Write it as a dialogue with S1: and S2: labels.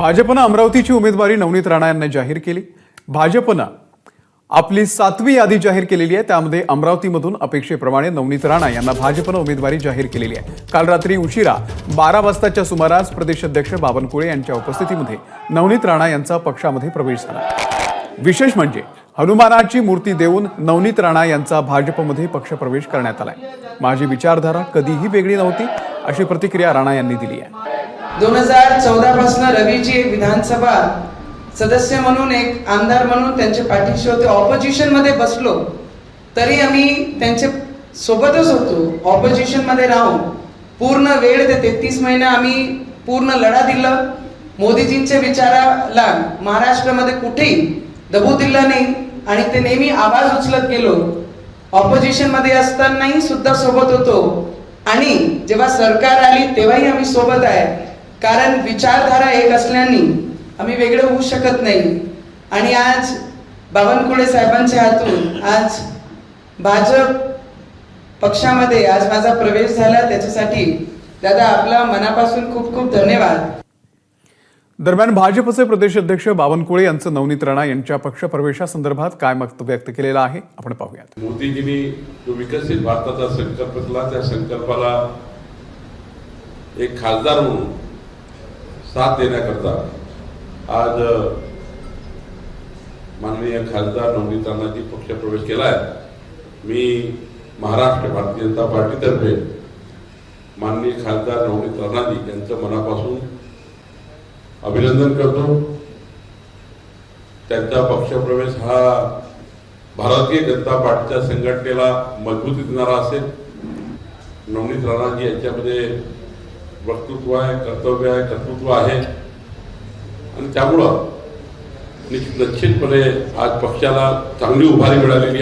S1: भाजपनं अमरावतीची उमेदवारी नवनीत राणा यांना जाहीर केली. भाजपनं आपली सातवी यादी जाहीर केलेली आहे. त्यामध्ये अमरावतीमधून अपेक्षेप्रमाणे नवनीत राणा यांना भाजपनं उमेदवारी जाहीर केलेली आहे. काल रात्री उशिरा बारा वाजताच्या सुमारास प्रदेशाध्यक्ष बावनकुळे यांच्या उपस्थितीमध्ये नवनीत राणा यांचा पक्षामध्ये प्रवेश झाला. विशेष म्हणजे हनुमानाची मूर्ती देऊन नवनीत राणा यांचा भाजपमध्ये पक्षप्रवेश करण्यात आलाय. माझी विचारधारा कधीही वेगळी नव्हती अशी प्रतिक्रिया राणा यांनी दिली आहे.
S2: दोन हजार चौदा पासून रवीजी एक विधानसभा सदस्य म्हणून एक आमदार म्हणून त्यांच्या पाठीशी होते. ऑपोजिशनमध्ये बसलो. तरी आम्ही त्यांच्या सोबतच होतो. ऑपोजिशनमध्ये राहून. पूर्ण वेळ ते तेहतीस महिने आम्ही पूर्ण लढा दिला. मोदीजींच्या विचाराला महाराष्ट्रामध्ये कुठेही दबू दिलं नाही. आणि ते नेहमी आवाज उचलत गेलो. ऑपोजिशनमध्ये असतानाही सुद्धा सोबत होतो. आणि जेव्हा सरकार आली तेव्हाही आम्ही सोबत आहे. कारण विचारधारा एक असल्याने आम्ही वेगळं होऊ शकत नाही. आणि आज बावनकुळे साहेबांच्या हातून आज भाजप पक्षामध्ये आज माझा प्रवेश झाला त्याच्यासाठी दादा आपला मनापासून खूप खूप धन्यवाद.
S1: दरम्यान भाजपचे प्रदेशाध्यक्ष बावनकुळे यांचं नवनीत राणा यांच्या पक्षप्रवेशासंदर्भात काय मत व्यक्त केलेलं आहे आपण पाहूयात.
S3: मोदीजींनी जो विकसित भारताचा संकल्प केला त्या संकल्पाला एक खासदार म्हणून साथ देण्याकरता आज माननीय खासदार नवनीत राणांनी पक्षप्रवेश केला आहे मी महाराष्ट्र भारतीय जनता पार्टीतर्फे माननीय खासदार नवनीत राणाजी यांचं मनापासून अभिनंदन करतो. त्यांचा पक्षप्रवेश हा भारतीय जनता पार्टीच्या संघटनेला मजबूती देणारा असेल. नवनीत राणाजी यांच्यामध्ये वक्तृत्व आहे कर्तव्य आहे कर्तृत्व आहे. आणि त्यामुळं निश्चित निश्चितपणे आज पक्षाला चांगली उभारी मिळालेली आहे.